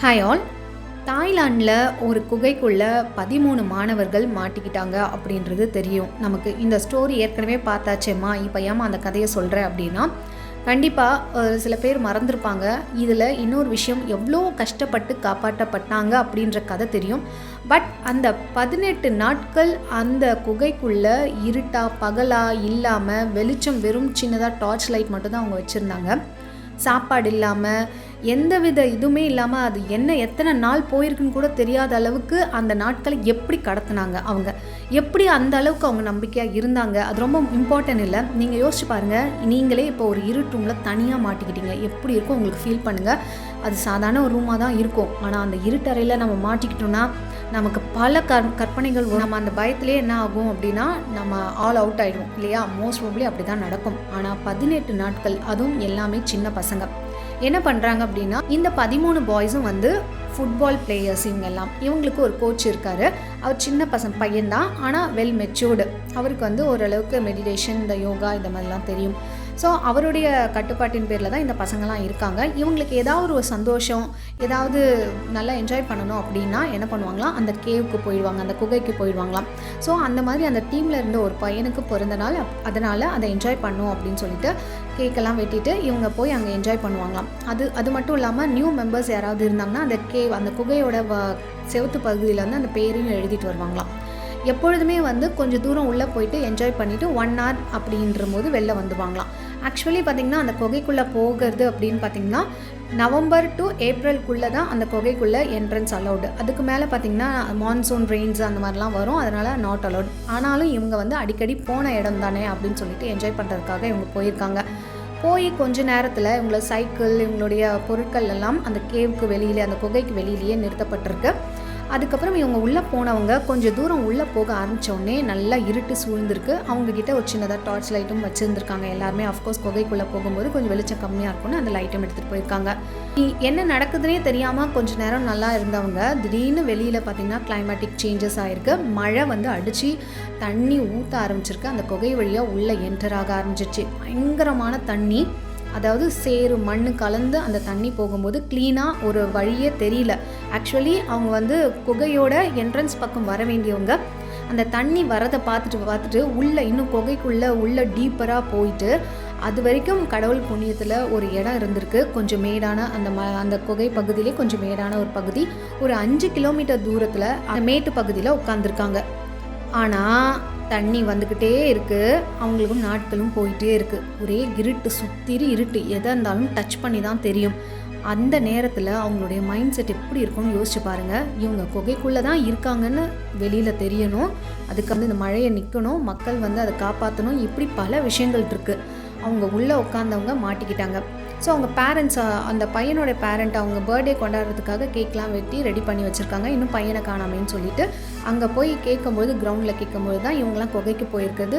Hi all தாய்லாண்டில் ஒரு குகைக்குள்ளே பதிமூணு மாணவர்கள் மாட்டிக்கிட்டாங்க அப்படின்றது தெரியும். நமக்கு இந்த ஸ்டோரி ஏற்கனவே பார்த்தாச்சேம்மா. இப்போ ஏமா அந்த கதையை சொல்கிறேன் அப்படின்னா கண்டிப்பாக சில பேர் மறந்துருப்பாங்க. இதில் இன்னொரு விஷயம் எவ்வளோ கஷ்டப்பட்டு காப்பாற்றப்பட்டாங்க அப்படின்ற கதை தெரியும். பட் அந்த பதினெட்டு நாட்கள் அந்த குகைக்குள்ளே இருட்டா பகலா இல்லாமல் வெளிச்சம் வெறும் சின்னதாக டார்ச் லைட் மட்டும்தான் அவங்க வச்சுருந்தாங்க. சாப்பாடு இல்லாமல் எந்தவித இதுவுமே இல்லாமல் அது என்ன எத்தனை நாள் போயிருக்குன்னு கூட தெரியாத அளவுக்கு அந்த நாட்களை எப்படி கடத்தினாங்க அவங்க. எப்படி அந்த அளவுக்கு அவங்க நம்பிக்கையாக இருந்தாங்க. அது ரொம்ப இம்பார்ட்டன்ட் இல்லை. நீங்கள் யோசிச்சு பாருங்கள் நீங்களே இப்போ ஒரு இரு ரூமில் தனியாக மாட்டிக்கிட்டீங்க. எப்படி இருக்கும் உங்களுக்கு ஃபீல் பண்ணுங்கள் அது சாதாரண ஒரு ரூமாக தான் இருக்கும். ஆனால் அந்த இருட்டறையில் நம்ம மாட்டிக்கிட்டோம்னா நமக்கு பல கற் கற்பனைகள் நம்ம அந்த பயத்திலே என்ன ஆகும் அப்படின்னா நம்ம ஆல் அவுட் ஆகிடும் இல்லையா? மோஸ்ட் ப்ராப்ளி அப்படி தான் நடக்கும். ஆனால் பதினெட்டு நாட்கள் அதுவும் எல்லாமே சின்ன பசங்க. என்ன பண்ணுறாங்க அப்படின்னா இந்த பதிமூணு பாய்ஸும் வந்து ஃபுட்பால் பிளேயர்ஸ் இவங்க எல்லாம். இவங்களுக்கு ஒரு கோச் இருக்கார். அவர் சின்ன பசங்க பையன்தான். ஆனால் வெல் மெச்சூர்டு அவருக்கு வந்து ஓரளவுக்கு மெடிடேஷன் இந்த யோகா இந்த மாதிரிலாம் தெரியும். ஸோ அவருடைய கட்டுப்பாட்டின் பேரில் தான் இந்த பசங்கள்லாம் இருக்காங்க. இவங்களுக்கு ஏதாவது ஒரு சந்தோஷம் ஏதாவது நல்லா என்ஜாய் பண்ணணும் அப்படின்னா என்ன பண்ணுவாங்களாம்? அந்த கேவுக்கு போயிடுவாங்க அந்த குகைக்கு போயிடுவாங்களாம். ஸோ அந்த மாதிரி அந்த டீமில் இருந்த ஒரு பையனுக்கு பிறந்தனால அதனால் அதை என்ஜாய் பண்ணும் அப்படின்னு சொல்லிட்டு கேக்கெல்லாம் வெட்டிட்டு இவங்க போய் அங்கே என்ஜாய் பண்ணுவாங்களாம். அது அது மட்டும் இல்லாமல் நியூ மெம்பர்ஸ் யாராவது இருந்தாங்கன்னா அந்த கேவ் அந்த குகையோட வ செவத்து பகுதியில் வந்து அந்த பேரையும் எழுதிட்டு வருவாங்களாம். எப்பொழுதுமே வந்து கொஞ்சம் தூரம் உள்ளே போயிட்டு என்ஜாய் பண்ணிவிட்டு ஒன் ஹவர் அப்படின்ற போது வெளில வந்துவாங்களாம் ஆக்சுவலி பார்த்திங்கன்னா அந்த குகைக்குள்ளே போகிறது அப்படின்னு பார்த்திங்கன்னா நவம்பர் டு ஏப்ரல்குள்ளே தான் அந்த குகைக்குள்ளே என்ட்ரன்ஸ் அலௌடு அதுக்கு மேலே பார்த்திங்கன்னா மான்சூன் ரெயின்ஸ் அந்த மாதிரிலாம் வரும். அதனால் நாட் அலௌட் ஆனாலும் இவங்க வந்து அடிக்கடி போன இடம் தானே அப்படின்னு சொல்லிட்டு என்ஜாய் பண்ணுறதுக்காக இவங்க போயிருக்காங்க. போய் கொஞ்ச நேரத்தில் இவங்கள சைக்கிள் இவங்களுடைய பொருட்கள் எல்லாம் அந்த கேவுக்கு வெளியிலே அந்த குகைக்கு வெளியிலேயே நிறுத்தப்பட்டிருக்கு. அதுக்கப்புறம் இவங்க உள்ளே போனவங்க கொஞ்சம் தூரம் உள்ளே போக ஆரம்பித்தோடனே நல்லா இருட்டு சூழ்ந்திருக்கு. அவங்கக்கிட்ட ஒரு சின்னதாக டார்ச் லைட்டும் வச்சுருந்துருக்காங்க எல்லாருமே. அஃப்கோர்ஸ் குகைக்குள்ளே போகும்போது கொஞ்சம் வெளிச்சம் கம்மியாக இருக்கும்னு அந்த லைட்டும் எடுத்துகிட்டு போயிருக்காங்க. என்ன நடக்குதுன்னே தெரியாமல் கொஞ்சம் நேரம் நல்லா இருந்தவங்க திடீர்னு வெளியில் பார்த்திங்கன்னா கிளைமேட்டிக் சேஞ்சஸ் ஆகிருக்கு மழை வந்து அடித்து தண்ணி ஊற்ற ஆரம்பிச்சிருக்கு. அந்த குகை வழியாக உள்ளே என்டர் ஆக ஆரம்பிச்சிருச்சு. பயங்கரமான தண்ணி. அதாவது சேறு மண் கலந்து அந்த தண்ணி போகும்போது க்ளீனாக ஒரு வழியே தெரியல. ஆக்சுவலி அவங்க வந்து குகையோட என்ட்ரன்ஸ் பக்கம் வர வேண்டியவங்க. அந்த தண்ணி வரதை பார்த்துட்டு பார்த்துட்டு உள்ளே இன்னும் குகைக்குள்ளே உள்ளே டீப்பராக போயிட்டு அது வரைக்கும் கடவுள் புண்ணியத்தில் ஒரு இடம் இருந்திருக்கு. கொஞ்சம் மேடான அந்த ம அந்த குகை பகுதியிலே கொஞ்சம் மேடான ஒரு பகுதி. ஒரு அஞ்சு கிலோமீட்டர் தூரத்தில் அந்த மேட்டு பகுதியில் உட்காந்துருக்காங்க ஆனால் தண்ணி வந்துக்கிட்டே இருக்குது அவங்களுக்கும் நாட்களும் போயிட்டே இருக்குது ஒரே இருட்டு சுத்திரி இருட்டு. எதாக இருந்தாலும் டச் பண்ணி தான் தெரியும். அந்த நேரத்தில் அவங்களுடைய மைண்ட் செட் எப்படி இருக்கும்னு யோசிச்சு பாருங்கள் இவங்க குகைக்குள்ளே தான் இருக்காங்கன்னு வெளியில் தெரியணும். அதுக்கு வந்து இந்த மழையை நிற்கணும் மக்கள் வந்து அதை காப்பாற்றணும் இப்படி பல விஷயங்கள் இருக்குது அவங்க உள்ளே உட்காந்தவங்க மாட்டிக்கிட்டாங்க. ஸோ அவங்க பேரண்ட்ஸ் அந்த பையனோட பேரண்ட் அவங்க பர்த்டே கொண்டாடுறதுக்காக கேக்லாம் வெட்டி ரெடி பண்ணி வச்சுருக்காங்க. இன்னும் பையனை காணாமேன்னு சொல்லிட்டு அங்கே போய் கேட்கும்போது கிரவுண்டில் கேட்கும்போது தான் இவங்கெல்லாம் குகைக்கு போயிருக்கிறது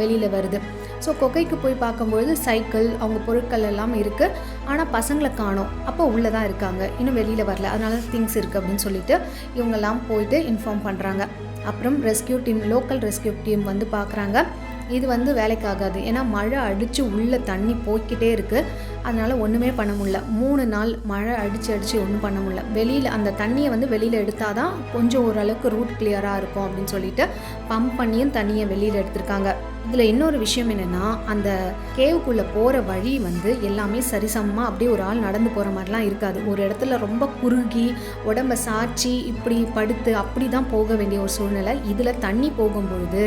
வெளியில் வருது. ஸோ குகைக்கு போய் பார்க்கும்பொழுது சைக்கிள் அவங்க பொருட்கள் எல்லாம் இருக்குது ஆனால் பசங்களை காணும். அப்போ உள்ளே தான் இருக்காங்க. இன்னும் வெளியில் வரல. அதனால திங்ஸ் இருக்குது அப்படின்னு சொல்லிட்டு இவங்கெல்லாம் போயிட்டு இன்ஃபார்ம் பண்ணுறாங்க அப்புறம் rescue team local rescue team வந்து பார்க்குறாங்க. இது வந்து வேலைக்காகாது. ஏன்னா மழை அடித்து உள்ளே தண்ணி போய்கிட்டே இருக்குது அதனால் ஒன்றுமே பண்ண முடில மூணு நாள் மழை அடித்து அடித்து ஒன்றும் பண்ண முடில வெளியில் அந்த தண்ணியை வந்து வெளியில் எடுத்தால் தான் கொஞ்சம் ஓரளவுக்கு ரூட் கிளியராக இருக்கும் அப்படின்னு சொல்லிட்டு பம்ப் பண்ணியும் தண்ணியை வெளியில் எடுத்திருக்காங்க. இதில் இன்னொரு விஷயம் என்னென்னா அந்த கேவுக்குள்ளே போகிற வழி வந்து எல்லாமே சரிசமமாக அப்படியே ஒரு ஆள் நடந்து போகிற மாதிரிலாம் இருக்காது. ஒரு இடத்துல ரொம்ப குறுகி உடம்ப சாய்ச்சி இப்படி படுத்து அப்படி தான் போக வேண்டிய ஒரு சூழ்நிலை. இதில் தண்ணி போகும்பொழுது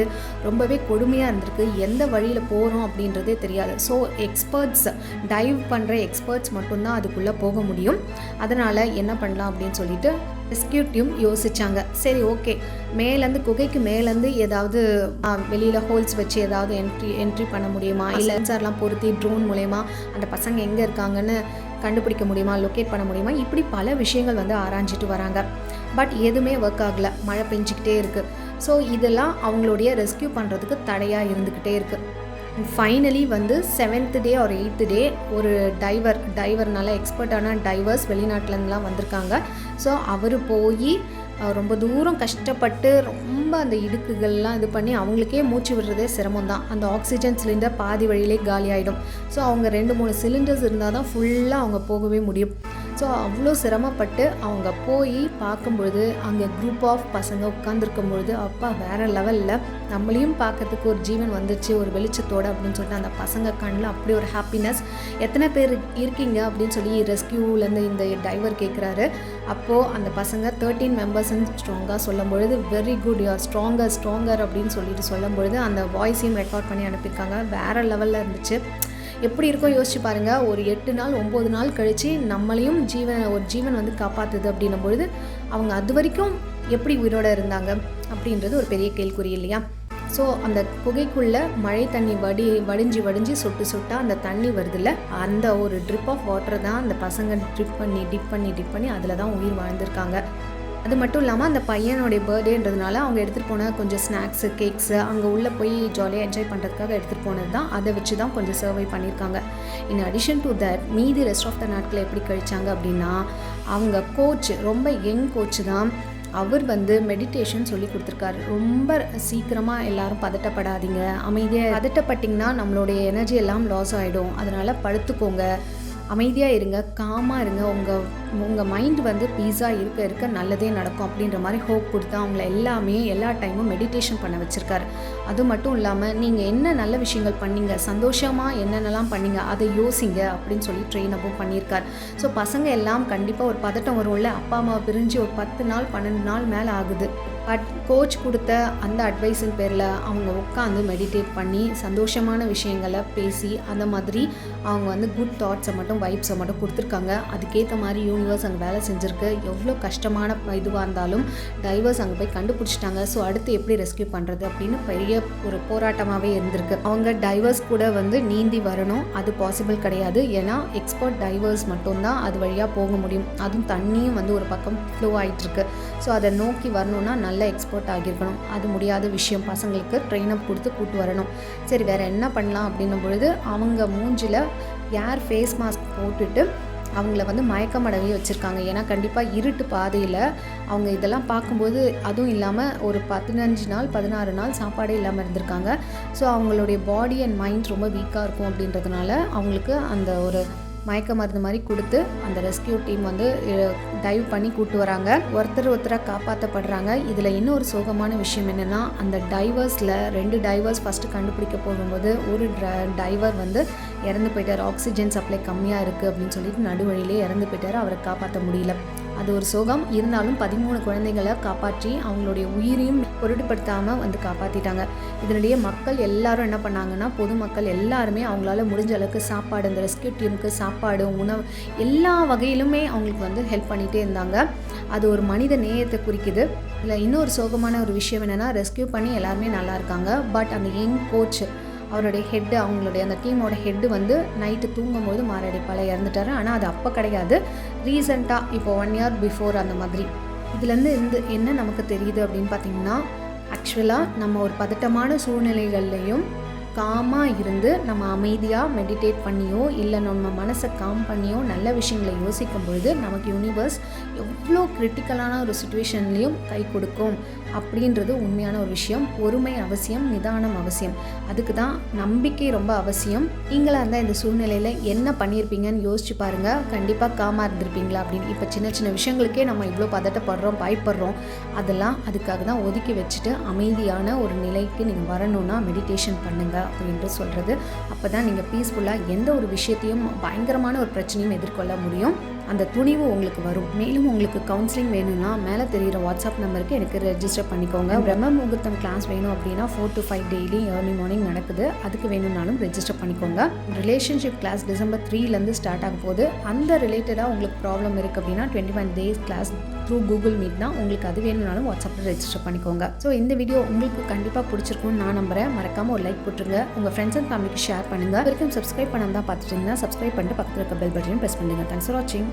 ரொம்பவே கொடுமையாக இருந்திருக்கு. எந்த வழியில் போகிறோம் அப்படின்றதே தெரியாது. ஸோ எக்ஸ்பர்ட்ஸ் டைவ் பண்ணுற எக்ஸ்பர்ட்ஸ் மட்டும்தான் அதுக்குள்ளே போக முடியும். அதனால் என்ன பண்ணலாம் அப்படின்னு சொல்லிட்டு ரெஸ்கியூ டீம் யோசிச்சாங்க. சரி ஓகே மேலேருந்து குகைக்கு மேலேருந்து ஏதாவது வெளியில் ஹோல்ஸ் வச்சு ஏதாவது என்ட்ரி என்ட்ரி பண்ண முடியுமா? இல்லை சென்சார்லாம் பொருத்தி ட்ரோன் மூலயமா அந்த பசங்க எங்கே இருக்காங்கன்னு கண்டுபிடிக்க முடியுமா? லொக்கேட் பண்ண முடியுமா? இப்படி பல விஷயங்கள் வந்து ஆராய்ஞ்சிட்டு வராங்க. பட் எதுவுமே ஒர்க் ஆகலை. மழை பெஞ்சிக்கிட்டே இருக்குது ஸோ இதெல்லாம் அவங்களுடைய ரெஸ்கியூ பண்ணுறதுக்கு தடையாக இருந்துக்கிட்டே இருக்குது ஃபைனலி வந்து செவன்த் டே ஒரு எயித்து டே ஒரு டைவர் டைவர் நல்லா எக்ஸ்பர்ட்டான டைவர்ஸ் வெளிநாட்டிலேருந்துலாம் வந்திருக்காங்க. ஸோ அவர் போய் ரொம்ப தூரம் கஷ்டப்பட்டு ரொம்ப அந்த இடுக்குகள்லாம் இது பண்ணி அவங்களுக்கே மூச்சு விடுறதே சிரமம் தான் அந்த ஆக்சிஜன் சிலிண்டர் பாதி வழியிலே காலி ஆகிடும் ஸோ அவங்க ரெண்டு மூணு சிலிண்டர்ஸ் இருந்தால் தான் ஃபுல்லாக அவங்க போகவே முடியும். ஸோ அவ்வளோ சிரமப்பட்டு அவங்க போய் பார்க்கும்பொழுது அங்கே குரூப் ஆஃப் பசங்க உட்காந்துருக்கும் பொழுது அப்பா வேறு லெவலில் நம்மளையும் பார்க்கறதுக்கு ஒரு ஜீவன் வந்துச்சு ஒரு வெளிச்சத்தோடு அப்படின்னு சொல்லிட்டு அந்த பசங்க கண்ணில் அப்படி ஒரு ஹாப்பினஸ் எத்தனை பேர் இருக்கீங்க அப்படின்னு சொல்லி ரெஸ்கியூலேருந்து இந்த டைவர் கேட்குறாரு அப்போது அந்த பசங்க தேர்ட்டீன் மெம்பர்ஸ்ன்னு ஸ்ட்ராங்காக சொல்லும் பொழுது very good you're stronger stronger அப்படின்னு சொல்லிட்டு சொல்லும் பொழுது அந்த வாய்ஸையும் ரெக்கார்ட் பண்ணி அனுப்பியிருக்காங்க. வேறு லெவலில் இருந்துச்சு. எப்படி இருக்கும் யோசிச்சு பாருங்கள் ஒரு எட்டு நாள் ஒம்பது நாள் கழித்து நம்மளையும் ஜீவன் ஒரு ஜீவன் வந்து காப்பாற்றுது அப்படின்னும் பொழுது அவங்க அது வரைக்கும் எப்படி உயிரோட இருந்தாங்க அப்படின்றது ஒரு பெரிய கேள்விக்குறி இல்லையா? ஸோ அந்த குகைக்குள்ளே மழை தண்ணி வடி வடிஞ்சு வடிஞ்சு சொட்டு சொட்டாக அந்த தண்ணி வருதுல்ல? அந்த ஒரு ட்ரிப் ஆஃப் வாட்டர் தான் அந்த பசங்க ட்ரிப் பண்ணி டிப் பண்ணி டிப் பண்ணி அதில் தான் உயிர் வாழ்ந்திருக்காங்க. அது மட்டும் இல்லாமல் அந்த பையனுடைய பர்த்டேன்றதுனால அவங்க எடுத்துகிட்டு போன கொஞ்சம் ஸ்நாக்ஸு கேக்ஸு அங்கே உள்ளே போய் ஜாலியாக என்ஜாய் பண்ணுறதுக்காக எடுத்துகிட்டு போனது தான் அதை வச்சு தான் கொஞ்சம் சர்வை பண்ணியிருக்காங்க. இன் அடிஷன் டு தட் மீதி ரெஸ்ட் ஆஃப் த நாட்களை எப்படி கழிச்சாங்க அப்படின்னா அவங்க கோச் ரொம்ப யங் கோச் தான் அவர் வந்து மெடிடேஷன் சொல்லி கொடுத்துருக்காரு. ரொம்ப சீக்கிரமாக எல்லாரும் பதட்டப்படாதீங்க. அமைதியாக பதட்டப்பட்டிங்கன்னா நம்மளுடைய எனர்ஜி எல்லாம் லாஸ் ஆகிடும் அதனால் படுத்துக்கோங்க. அமைதியாக இருங்க காமாக இருங்க. உங்கள் உங்கள் மைண்ட் வந்து பீஸாக இருக்க இருக்க நல்லதே நடக்கும் அப்படின்ற மாதிரி ஹோப் கொடுத்து அவங்கள எல்லாமே எல்லா டைமும் மெடிடேஷன் பண்ண வச்சுருக்காரு. அது மட்டும் இல்லாமல் நீங்கள் என்ன நல்ல விஷயங்கள் பண்ணீங்க சந்தோஷமாக என்னென்னலாம் பண்ணீங்க அதை யோசிங்க அப்படின்னு சொல்லி ட்ரெயின் அப்பும் பண்ணியிருக்கார் ஸோ பசங்க எல்லாம் கண்டிப்பாக ஒரு பதட்டம் வரும்ல அப்பா அம்மா பிரிஞ்சு ஒரு பத்து நாள் பன்னெண்டு நாள் மேலே ஆகுது. பட் கோச் கொடுத்த அந்த அட்வைஸின் பேரில் அவங்க உட்காந்து மெடிடேட் பண்ணி சந்தோஷமான விஷயங்களை பேசி அந்த மாதிரி அவங்க வந்து குட் தாட்ஸை மட்டும் வைப்ஸை மட்டும் கொடுத்துருக்காங்க. அதுக்கேற்ற மாதிரி யூனிவர்ஸ் அங்கே வேலை செஞ்சுருக்கு. எவ்வளோ கஷ்டமான இதுவாக இருந்தாலும் டைவர்ஸ் அங்கே போய் கண்டுபிடிச்சிட்டாங்க. ஸோ அடுத்து எப்படி ரெஸ்கியூ பண்ணுறது அப்படின்னு பெரிய ஒரு போராட்டமாகவே இருந்திருக்கு. அவங்க டைவர்ஸ் கூட வந்து நீந்தி வரணும். அது பாசிபிள் கிடையாது. ஏன்னா எக்ஸ்பர்ட் டைவர்ஸ் மட்டும்தான் அது வழியாக போக முடியும். அதுவும் தண்ணியும் வந்து ஒரு பக்கம் ஃப்ளோ ஆகிட்டுருக்கு ஸோ அதை நோக்கி வரணும்னா நல்ல எக்ஸ்பர்ட் ஆகியிருக்கணும். அது முடியாத விஷயம். பசங்களுக்கு ட்ரெயின் அப் கொடுத்து கூட்டு வரணும். சரி வேறு என்ன பண்ணலாம் அப்படின்னும் பொழுது அவங்க மூஞ்சில் யார் ஃபேஸ் மாஸ்க் போட்டுட்டு அவங்கள வந்து மயக்கமடவே வச்சுருக்காங்க. ஏன்னா கண்டிப்பாக இருட்டு பாதையில் அவங்க இதெல்லாம் பார்க்கும்போது அதுவும் இல்லாமல் ஒரு பதினஞ்சு நாள் பதினாறு நாள் சாப்பாடே இல்லாமல் இருந்திருக்காங்க. ஸோ அவங்களுடைய பாடி அண்ட் மைண்ட் ரொம்ப வீக்காக இருக்கும் அப்படின்றதுனால அவங்களுக்கு அந்த ஒரு மயக்க மருந்து மாதிரி கொடுத்து அந்த ரெஸ்கியூ டீம் வந்து டைவ் பண்ணி கூட்டு வராங்க. ஒருத்தர் ஒருத்தராக காப்பாற்றப்படுறாங்க இதில் இன்னொரு சோகமான விஷயம் என்னென்னா அந்த டைவர்ஸில் ரெண்டு டைவர்ஸ் ஃபஸ்ட்டு கண்டுபிடிக்க போகும்போது ஒரு டைவர் வந்து இறந்து போயிட்டார். ஆக்சிஜன் சப்ளை கம்மியாக இருக்குது அப்படின்னு சொல்லிட்டு நடுவழியிலே இறந்து போயிட்டார். அவரை காப்பாற்ற முடியல. அது ஒரு சோகம். இருந்தாலும் பதிமூணு குழந்தைகளை காப்பாற்றி அவங்களுடைய உயிரையும் பொருட்டுப்படுத்தாமல் வந்து காப்பாற்றிட்டாங்க இதனிடையே மக்கள் எல்லாரும் என்ன பண்ணாங்கன்னா பொதுமக்கள் எல்லாருமே அவங்களால முடிஞ்ச அளவுக்கு சாப்பாடு இந்த ரெஸ்கியூ டீமுக்கு சாப்பாடு உணவு எல்லா வகையிலுமே அவங்களுக்கு வந்து ஹெல்ப் பண்ணிகிட்டே இருந்தாங்க. அது ஒரு மனித நேயத்தை குறிக்குது. இல்லை இன்னொரு சோகமான ஒரு விஷயம் என்னென்னா ரெஸ்கியூ பண்ணி எல்லாருமே நல்லா இருக்காங்க. பட் அந்த யங் கோச் அவருடைய ஹெட்டு அவங்களுடைய அந்த டீமோட ஹெட்டு வந்து நைட்டு தூங்கும்போது மாரடைப்பால் இறந்துட்டார். ஆனால் அது அப்போ கிடையாது. ரீசெண்டாக இப்போ ஒன் இயர் பிஃபோர் அந்த மாதிரி. இதுலேருந்து இருந்து என்ன நமக்கு தெரியுது அப்படின்னு பார்த்தீங்கன்னா ஆக்சுவலாக நம்ம ஒரு பதட்டமான சூழ்நிலைகள்லையும் காமாக இருந்து நம்ம அமைதியாக மெடிடேட் பண்ணியோ இல்லை நம்ம மனசை காம் பண்ணியோ நல்ல விஷயங்களை யோசிக்கும் பொழுது நமக்கு யூனிவர்ஸ் எவ்வளோ கிரிட்டிக்கலான ஒரு சுச்சுவேஷன்லேயும் கை கொடுக்கும். அப்படின்றது உண்மையான ஒரு விஷயம். பொறுமை அவசியம் நிதானம் அவசியம். அதுக்கு தான் நம்பிக்கை ரொம்ப அவசியம். நீங்களாக இருந்தால் இந்த சூழ்நிலையில் என்ன பண்ணியிருப்பீங்கன்னு யோசிச்சு பாருங்கள் கண்டிப்பாக காமாக இருந்திருப்பீங்களா அப்படின்னு. இப்போ சின்ன சின்ன விஷயங்களுக்கே நம்ம இவ்வளோ பதட்டப்படுறோம் பயப்படுறோம். அதெல்லாம் அதுக்காக தான் ஒதுக்கி வச்சுட்டு அமைதியான ஒரு நிலைக்கு நீங்கள் வரணும்னா மெடிடேஷன் பண்ணுங்கள் அப்படின்ட்டு சொல்கிறது அப்போ தான் நீங்கள் பீஸ்ஃபுல்லாக எந்த ஒரு விஷயத்தையும் பயங்கரமான ஒரு பிரச்சனையும் எதிர்கொள்ள முடியும். அந்த துணிவு உங்களுக்கு வரும். மேலும் உங்களுக்கு கவுன்சிலிங் வேணும்னா மேலே தெரிகிற வாட்ஸ்அப் நம்பருக்கு எனக்கு ரெஜிஸ்டர் பண்ணிக்கோங்க. பிரம்ம முகூர்த்தம் கிளாஸ் வேணும் அப்படின்னா four to five daily early morning நடக்குது. அதுக்கு வேணும்னாலும் ரெஜிஸ்டர் பண்ணிக்கோங்க. ரிலேஷன்ஷிப் கிளாஸ் டிசம்பர் த்ரீலேருந்து ஸ்டார்ட் ஆக போகுது. அந்த ரிலேட்டடாக உங்களுக்கு ப்ராப்ளம் இருக்குது அப்படின்னா twenty one days class through Google Meet தான் உங்களுக்கு அது வேணும்னாலும் வாட்ஸ்அப்பில் ரெஜிஸ்டர் பண்ணிக்கோங்க. ஸோ இந்த வீடியோ உங்களுக்கு கண்டிப்பாக பிடிச்சிருக்கும்னு நான் நம்புறேன். மறக்காமல் ஒரு லைக் போட்டுருங்க. உங்கள் ஃப்ரெண்ட்ஸ் அண்ட் ஃபேமிலிக்கு ஷேர் பண்ணுங்கள் வரைக்கும் சப்ஸ்கிரைப் பண்ணாமல் தான் பார்த்துட்டு இருந்தால் சப்ஸ்கிரைப் பண்ணிட்டு பக்கத்தில் இருக்க பெல் பட்டனையும் ப்ரெஸ் பண்ணுங்கள் தேங்க்ஸ் ஃபார் வாட்சிங்